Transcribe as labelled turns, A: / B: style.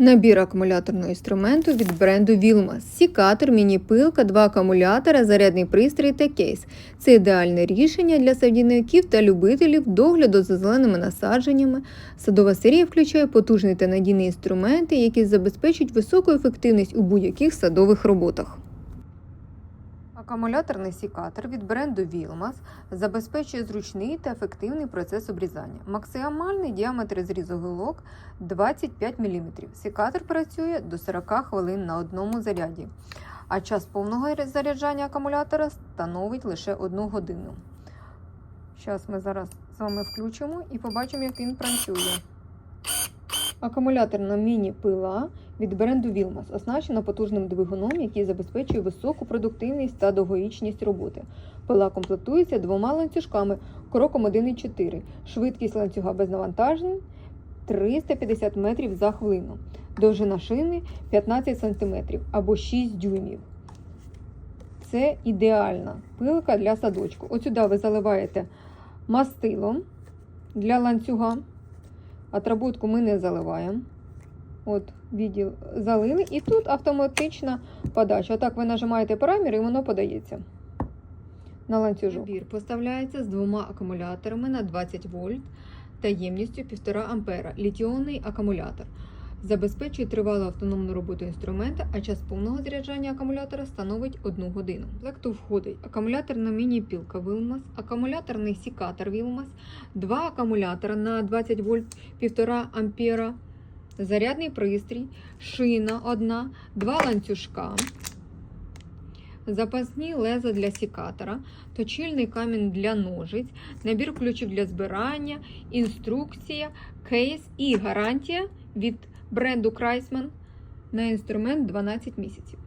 A: Набір акумуляторного інструменту від бренду Vilma. Сікатор, міні-пилка, два акумулятора, зарядний пристрій та кейс. Це ідеальне рішення для садівників та любителів догляду за зеленими насадженнями. Садова серія включає потужні та надійні інструменти, які забезпечують високу ефективність у будь-яких садових роботах. Акумуляторний сікатор від бренду Vilmas забезпечує зручний та ефективний процес обрізання. Максимальний діаметр зрізу гілок 25 мм. Сікатор працює до 40 хвилин на одному заряді, а час повного заряджання акумулятора становить лише 1 годину. Зараз ми зараз з вами включимо і побачимо, як він працює. Акумуляторна міні-пила від бренду Vilmas оснащена потужним двигуном, який забезпечує високу продуктивність та довговічність роботи. Пила комплектується двома ланцюжками кроком 1,4, швидкість ланцюга без навантажень 350 метрів за хвилину, довжина шини 15 см або 6 дюймів. Це ідеальна пилка для садочку. От сюди ви заливаєте мастилом для ланцюга. Отработку ми не заливаємо. От, відділ залили, і тут автоматична подача. Отак ви нажимаєте парамір і воно подається на ланцюжок. Набір поставляється з двома акумуляторами на 20 вольт та ємністю 1,5 ампера. Літіонний акумулятор. Забезпечує тривалу автономну роботу інструмента, а час повного заряджання акумулятора становить 1 годину. В комплекту входить акумуляторна міні-пілка Wilmas, акумуляторний сікатор Wilmas, два акумулятора на 20 вольт 1,5 ампера, зарядний пристрій, шина одна, два ланцюжка, запасні леза для сікатора, точильний камінь для ножиць, набір ключів для збирання, інструкція, кейс і гарантія від бренду Крайсман на інструмент 12 місяців.